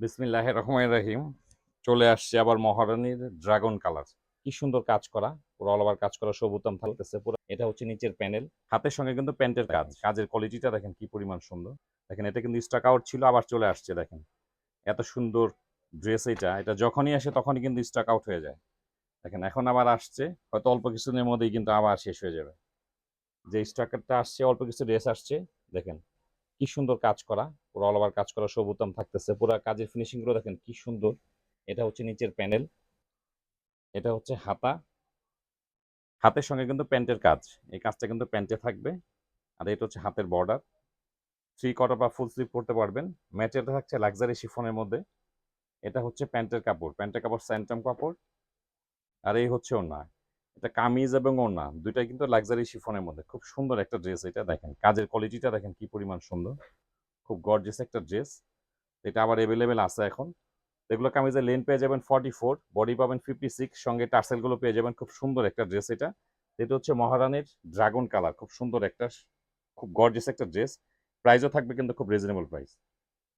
বিসমিল্লাহ রহমান রহিম। চলে আসছে আবার মহারানীর ড্রাগন কালার। কি সুন্দর কাজ করা। পুরো অল ওভার কাজ করা সবুতাম থাকতেছে পুরো। এটা হচ্ছে নিচের প্যানেল। হাতের সঙ্গে কিন্তু প্যান্টের কাজ। কাজের কোয়ালিটিটা দেখেন কি পরিমাণ সুন্দর। দেখেন, এটা কিন্তু স্টক আউট ছিল, আবার চলে আসছে, দেখেন। এত সুন্দর ড্রেস এটা। এটা যখনই আসে তখনই কিন্তু স্টক আউট হয়ে যায়। দেখেন, এখন আবার আসছে। হয়তো অল্প কিছুদিনের মধ্যেই কিন্তু আবার শেষ হয়ে যাবে। যে স্টকটা আসছে, অল্প কিছু ড্রেস আসছে, দেখেন। কি সুন্দর কাজ করা। পুরো অল ওভার কাজ করা সবুতাম থাকতেছে। পুরো কাজের ফিনিশিংগুলো দেখেন কি সুন্দর। এটা হচ্ছে নিচের প্যানেল এটা হচ্ছে হাতা। হাতের সঙ্গে কিন্তু প্যান্টের কাজ। এই কাজটা কিন্তু প্যান্টে থাকবে। আর এটা হচ্ছে হাতের বর্ডার থ্রি কটার বা ফুল স্লিভ করতে পারবেন। ম্যাটেরিয়ালটা থাকছে লাক্সারি শিফনের মধ্যে। এটা হচ্ছে প্যান্টের কাপড়। প্যান্টের কাপড় স্যান্টাম কাপড়। আর এই হচ্ছে ওড়না। এটা কামিজ এবং ওড়না, দুইটাই কিন্তু লাক্সারি শিফনের মধ্যে। খুব সুন্দর একটা ড্রেস এটা, দেখেন। কাজের কোয়ালিটিটা দেখেন কি পরিমাণ সুন্দর। খুব গর্জিয়াস একটা ড্রেস এটা আবার অ্যাভেলেবেল আছে এখন। এগুলো কামিজের লেন পেয়ে যাবেন ফর্টি ফোর বডি পাবেন ফিফটি সিক্স সঙ্গে টার্সেলগুলো পেয়ে যাবেন খুব সুন্দর একটা ড্রেস এটা। এটা হচ্ছে মহারানীর ড্রাগন কালার খুব সুন্দর একটা, খুব গর্জিয়াস একটা ড্রেস প্রাইসও থাকবে কিন্তু খুব রিজনেবল প্রাইস